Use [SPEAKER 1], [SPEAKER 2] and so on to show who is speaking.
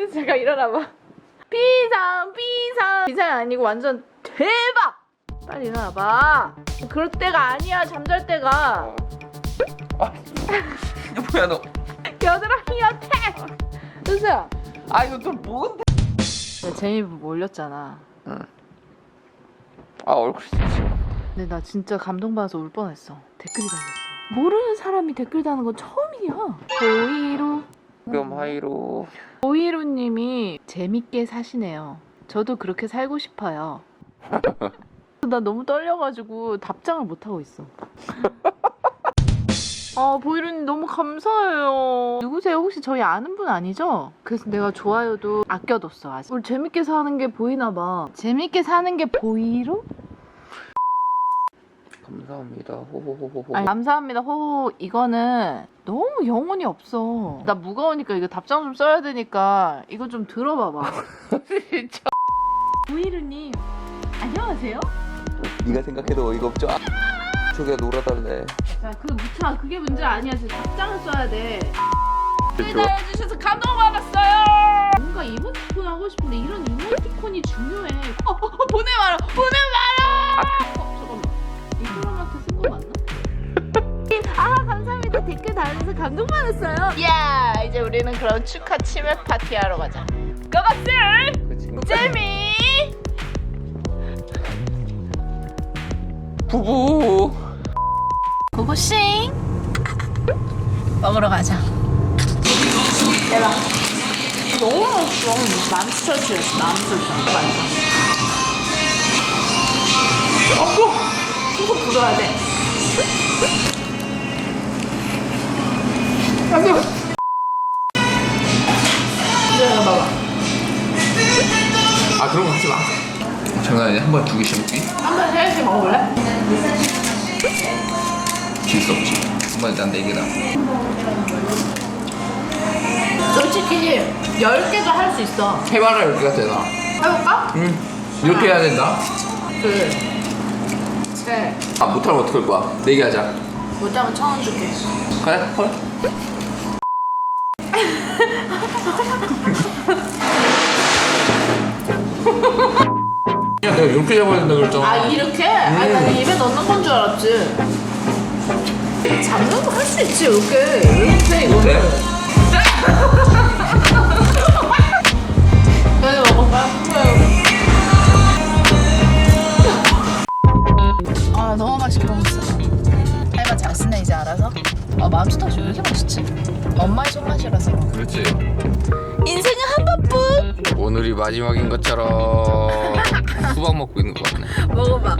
[SPEAKER 1] 제가 일어나봐. 비상 비상 비상이 아니고 완전 대박. 빨리 일어나봐. 그럴 때가 아니야 잠잘 때가.
[SPEAKER 2] 아 이거 뭐야 너?
[SPEAKER 1] 겨드랑이한테. 은수야.
[SPEAKER 2] 아 이거 또 뭔데?
[SPEAKER 1] 제이브 몰렸잖아.
[SPEAKER 2] 아 얼굴 진짜.
[SPEAKER 1] 근데 나 진짜 감동받아서 울 뻔했어. 댓글이 달렸어. 모르는 사람이 댓글 다는 건 처음이야. 보이루.
[SPEAKER 2] 그럼 하이로.
[SPEAKER 1] 보이루님이 재밌게 사시네요. 저도 그렇게 살고 싶어요. 나 너무 떨려가지고 답장을 못 하고 있어. 아 보이루님 너무 감사해요. 누구세요? 혹시 저희 아는 분 아니죠? 그래서 내가 좋아요도 아껴뒀어 아직. 우리 재밌게 사는 게 보이나 봐. 재밌게 사는 게 보이루?
[SPEAKER 2] 감사합니다. 호호호호호.
[SPEAKER 1] 아니, 감사합니다. 호호 이거는 너무 영혼이 없어. 나 무거우니까 이거 답장 좀 써야 되니까 이거 좀 들어봐봐.
[SPEAKER 2] 진짜.
[SPEAKER 1] 보이루님 안녕하세요.
[SPEAKER 2] 네가 생각해도 어이가 없죠. 아, 저기가 놀아달래.
[SPEAKER 1] 자, 그거 묻지마. 그게 문제 아니야. 지금 답장을 써야 돼.
[SPEAKER 2] 그쵸.
[SPEAKER 1] 해주셔서 감동받았어요. 뭔가 이모티콘 하고 싶은데 이런 이모티콘이 중요해. 어, 어, 어, 보내봐라. 보내봐라. 어, 잠깐만. 이 사람한테 쓴 거 맞나? 댓글 달아서 감동받았어요. 야 이제 우리는 그럼 축하 치맥 파티 하러 가자.
[SPEAKER 2] 그 친구.
[SPEAKER 1] 재미.
[SPEAKER 2] 부부.
[SPEAKER 1] 고고싱 먹으러 가자 대박 너무 맛있어 맘스터치였어 맘스터치 맛있어 어구 이거 불어야 돼
[SPEAKER 2] 아 그런 거 하지 마. 장난이 한번 두 개씩 먹기?
[SPEAKER 1] 한번 세 개씩 먹어볼래?
[SPEAKER 2] 질수 없지. 한번 일단 네 개다.
[SPEAKER 1] 솔직히 10개도 할 수 있어
[SPEAKER 2] 해봐라 이렇게 가 되나?
[SPEAKER 1] 해볼까?
[SPEAKER 2] 응. 이렇게 해야 된다.
[SPEAKER 1] 둘 셋
[SPEAKER 2] 아 못하면 어떡할 거야? 네 개 하자.
[SPEAKER 1] 못하면 천 원 줄게
[SPEAKER 2] 그래? 헐. 이렇게 잡아야 된다 그랬잖아.
[SPEAKER 1] 아 이렇게? 아니 나는 입에 넣는 건 줄 알았지 잡는 거 할 수 있지 이렇게 이렇게 이거는?
[SPEAKER 2] 그래
[SPEAKER 1] 먹어봐 아 너무 맛있게 먹었어 할바 잘 쓰네 이제 알아서 아 맘스터치 왜 이렇게 맛있지? 엄마의 손맛이라서
[SPEAKER 2] 그렇지. 오늘이 마지막인 것처럼 수박 먹고 있는 거 같네.
[SPEAKER 1] 먹어봐